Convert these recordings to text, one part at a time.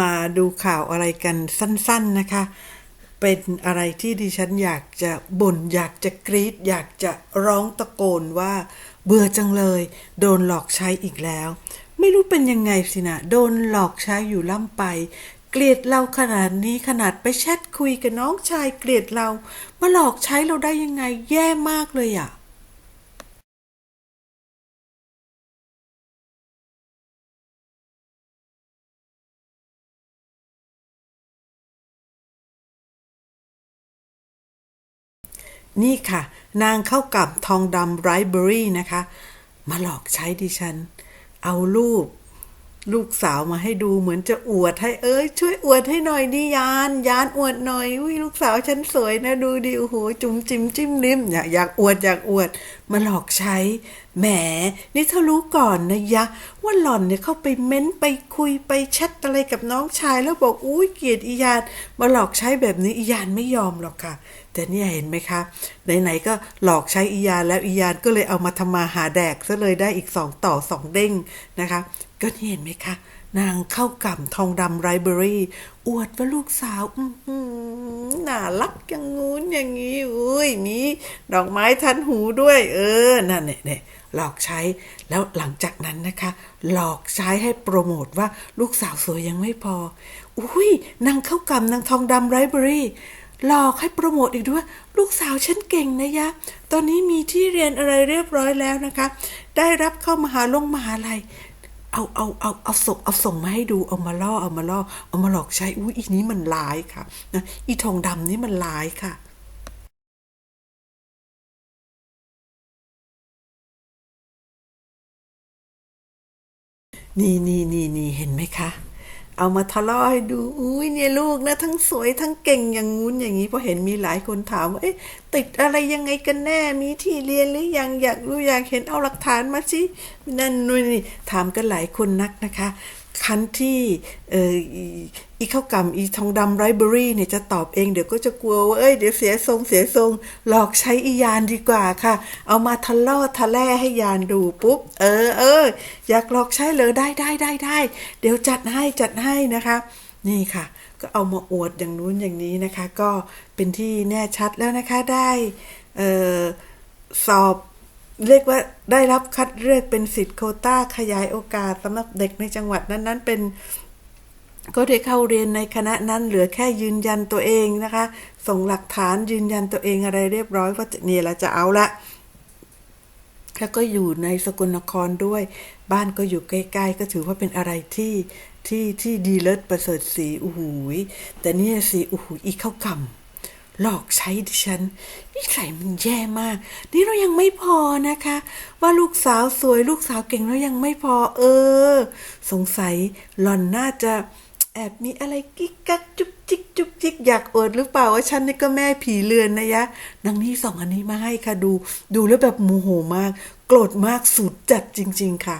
มาดูข่าวอะไรกันสั้น ๆนะคะ เป็นอะไรที่ดิฉันอยากจะบ่นอยากจะกรีดอยากจะร้องตะโกนว่า เบื่อจังเลย โดนหลอกใช้อีกแล้ว ไม่รู้เป็นยังไงสินะโดนหลอกใช้อยู่ล่ำไป เกลียดเราขนาดนี้ขนาดไปแชทคุยกับน้องชายเกลียดเรามาหลอกใช้เราได้ยังไงแย่มากเลยอะ นี่ค่ะ นางเข้ากับทองดำไรเบอรี่นะคะ มาหลอกใช้ดิฉัน เอารูป ลูกสาวมาให้ดูเหมือนจะอวดให้เอ้ย ช่วยอวดให้หน่อยดิยาน ยานอวดหน่อยอุ้ยลูกสาวฉันสวยนะดูดิโอ้โหจุ๋มจิ้มจิ้มลิ้มอยากอยากอวดอยากอวด มาหลอกใช้แหมนี่ถ้ารู้ก่อนนะยะ ว่าหล่อนเนี่ยเข้าไปเม้นไปคุยไปแชทอะไรกับน้องชาย แล้วบอกอุ้ยเกลียดอียานมาหลอกใช้แบบนี้อียานไม่ยอมหรอกค่ะ แต่เนี่ยเห็นไหมคะไหนๆก็หลอกใช้อียานแล้วอียานก็เลยเอามาทำมาหาแดกซะเลยได้อีกสองต่อสองเด้งนะคะ ก็นี่เห็นไหมคะนางเข้ากับทองดำไรเบอรี่ อวดว่าลูกสาวน่ารักอย่างงู้นอย่างนี้อุ้ยมีดอกไม้ทันหูด้วย เออ นั่นเนี่ยเนี่ยหลอกใช้แล้วหลังจากนั้นนะคะ หลอกใช้ให้โปรโมทว่าลูกสาวสวยยังไม่พอ อุ้ยนางเข้ากับนางทองดำไรเบอรี่หลอกให้โปรโมทอีกด้วย ลูกสาวฉันเก่งนะยะ ตอนนี้มีที่เรียนอะไรเรียบร้อยแล้วนะคะ ได้รับเข้ามหาลงมหาลัย เอาเอาเอาเอาส่งเอาส่งมาให้ดูเอามาล่อเอามาล่อเอามาหลอกใช้อุ้ยอีนี้มันร้ายค่ะนะอีทองดำนี่มันร้ายค่ะนี่นี่นี่นี่เห็นไหมคะ เอามาทะเลาะให้ดู อุ้ยเนี่ยลูกนะ ทั้งสวยทั้งเก่งอย่างงู้นอย่างนี้เพราะเห็นมีหลายคนถามว่าเอ๊ะติดอะไรยังไงกันแน่มีที่เรียนหรือยังอยากรู้อยากเห็นเอาหลักฐานมาสินั่นนู่นนี่ถามกันหลายคนนักนะคะ คันที่เอออีข้าวกำอีทองดำไรเบอรี่เนี่ยจะตอบเองเดี๋ยวก็จะกลัวว่าเอ้ยเดี๋ยวเสียทรงเสียทรง หลอกใช้อียานดีกว่าค่ะ เอามาทะลาะทะแล่ให้ยานดูปุ๊บ เออเอออยากหลอกใช้เลยได้ได้ได้ได้เดี๋ยวจัดให้จัดให้นะคะ นี่ค่ะ ก็เอามาอวดอย่างนู้นอย่างนี้นะคะ ก็เป็นที่แน่ชัดแล้วนะคะได้ออสอบ เรียกว่าได้รับคัดเลือกเป็นสิทธิ์โคต้าขยายโอกาสสำหรับเด็กในจังหวัดนั้นๆ เป็นก็ได้เข้าเรียนในคณะนั้นเหลือแค่ยืนยันตัวเองนะคะ ส่งหลักฐานยืนยันตัวเองอะไรเรียบร้อยว่าเนี่ยเราจะเอาละแล้วก็อยู่ในสกลนครด้วย บ้านก็อยู่ใกล้ๆ ก็ถือว่าเป็นอะไรที่ที่ที่ดีเลิศประเสริฐสีอู้หูยแต่เนี่ยสิอู้หูอีเข้ากำ หลอกใช้ดิฉันนิสัยมันแย่มาก นี่เรายังไม่พอนะคะ ว่าลูกสาวสวยลูกสาวเก่งแล้วยังไม่พอ เออ สงสัยหล่อนน่าจะแอบมีอะไรกิ๊กกักจุกจิกจุกจิกอยากอวดหรือเปล่าว่าฉันนี่ก็แม่ผีเรือนนะยะนางนี่ส่งอันนี้มาให้ค่ะดู ดูแล้วแบบโมโหมาก โกรธมากสุดจัดจริง ๆ ค่ะ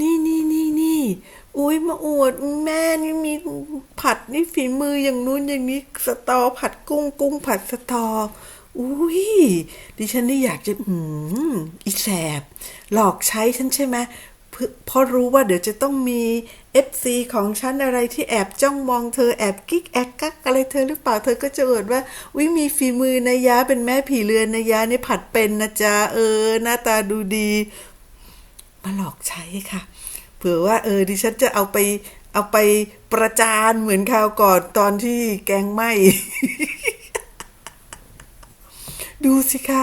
นี่นี่นี่นี่อุ้ยมาอวดแม่นี่มีผัดนี่ฝีมืออย่างนู้นอย่างนี้สตอผัดกุ้งกุ้งผัดสตออุ้ยดิฉันนี่อยากจะอืมอีแสบ หลอกใช้ฉันใช่ไหมเพื่อเพราะรู้ว่าเดี๋ยวจะต้องมีเอฟซีของฉันอะไรที่แอบจ้องมองเธอแอบกิ๊กแอบกักอะไรเธอหรือเปล่าเธอก็จะอวดว่าวิมีฝีมือนะยะเป็นแม่ผีเรือนนะยะนี่ผัดเป็นนะจ๊ะเออ หน้าตาดูดี มาหลอกใช้ค่ะ เผื่อว่าเออดิฉันจะเอาไปเอาไปประจานเหมือนคราวก่อนตอนที่แกงไหมดูสิคะ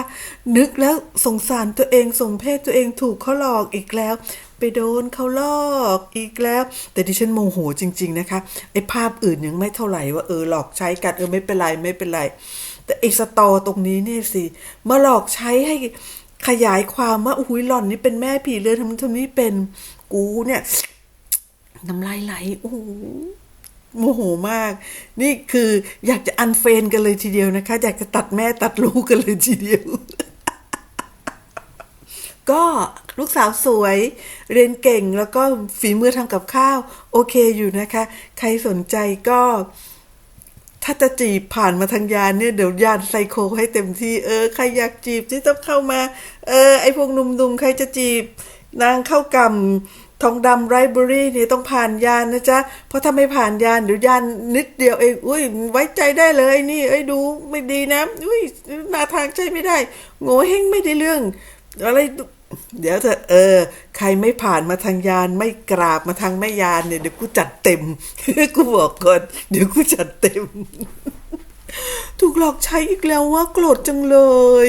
นึกแล้วสงสารตัวเองสมเพศตัวเองถูกเขาหลอกอีกแล้ว ไปโดนเขาลอกอีกแล้ว แต่ดิฉันโมโหจริง ๆนะคะไอ้ภาพอื่นยังไม่เท่าไหร่ว่าเออหลอกใช้กันเออไม่เป็นไรไม่เป็นไร แต่ไอ้สตอตรงนี้เนี่ยสิมาหลอกใช้ให้ ขยายความว่าอุ้ยหล่อนนี่เป็นแม่ผีเรือนทำทำนี้เป็นกูเนี่ยน้ำลายไหลโอ้โหโมโหมาก นี่คืออยากจะอันเฟนกันเลยทีเดียวนะคะ อยากจะตัดแม่ตัดลูกกันเลยทีเดียว ก็ลูกสาวสวย เรียนเก่งแล้วก็ฝีมือทำกับข้าว โอเคอยู่นะคะ ใครสนใจก็ ถ้าจะจีบผ่านมาทางยานเนี่ยเดี๋ยวยานไซโคให้เต็มที่เออใครอยากจีบที่ต้องเข้ามา เออ ไอพวกหนุ่มๆใครจะจีบ นางเข้ากำทองดำไรเบอรี่เนี่ยต้องผ่านยานนะจ๊ะ เพราะถ้าไม่ผ่านยานเดี๋ยวยานนิดเดียวเองอุ้ยไว้ใจได้เลยนี่เอ้ยดูไม่ดีนะอุ้ยหนาทางใช่ไม่ได้โง่เฮงไม่ได้เรื่อง อะไร เดี๋ยวเถอะเออ ใครไม่ผ่านมาทางยานไม่กราบมาทางแม่ยานเนี่ยเดี๋ยวกูจัดเต็มกูบอกก่อนเดี๋ยวกูจัดเต็ม ถูกหลอกใช้อีกแล้วว่าโกรธจังเลย